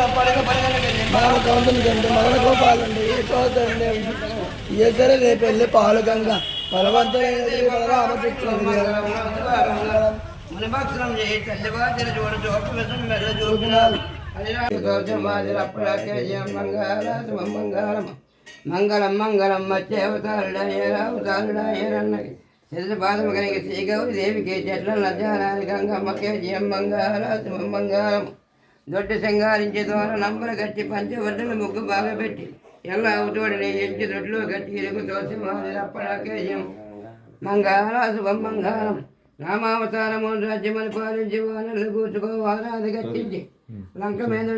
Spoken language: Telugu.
మన గౌతమి గంట మరణ గోపాలండి ఏ చోదండి ఏ సరే రేపు వెళ్ళి పాలుగంగా బలవంతమైన మంగళం. మంగళం మంగళం శ్రీగౌరి దేవికి చెట్ల గంగమ్మకే జయం దొడ్డి సింగారించి ద్వారా నంబర కట్టి పంచవర్ధన ముగ్గు బాగా పెట్టి ఎలా అవుతోడని ఎంచి దొడ్లు కట్టి ఇరుగు తోసి మాది అప్పడాకే జయం మంగళ శుభం మంగళం. రామావతారము రాజ్యమని పాలించి వానలు కూర్చుకో వారాది కట్టించి. లంక మీద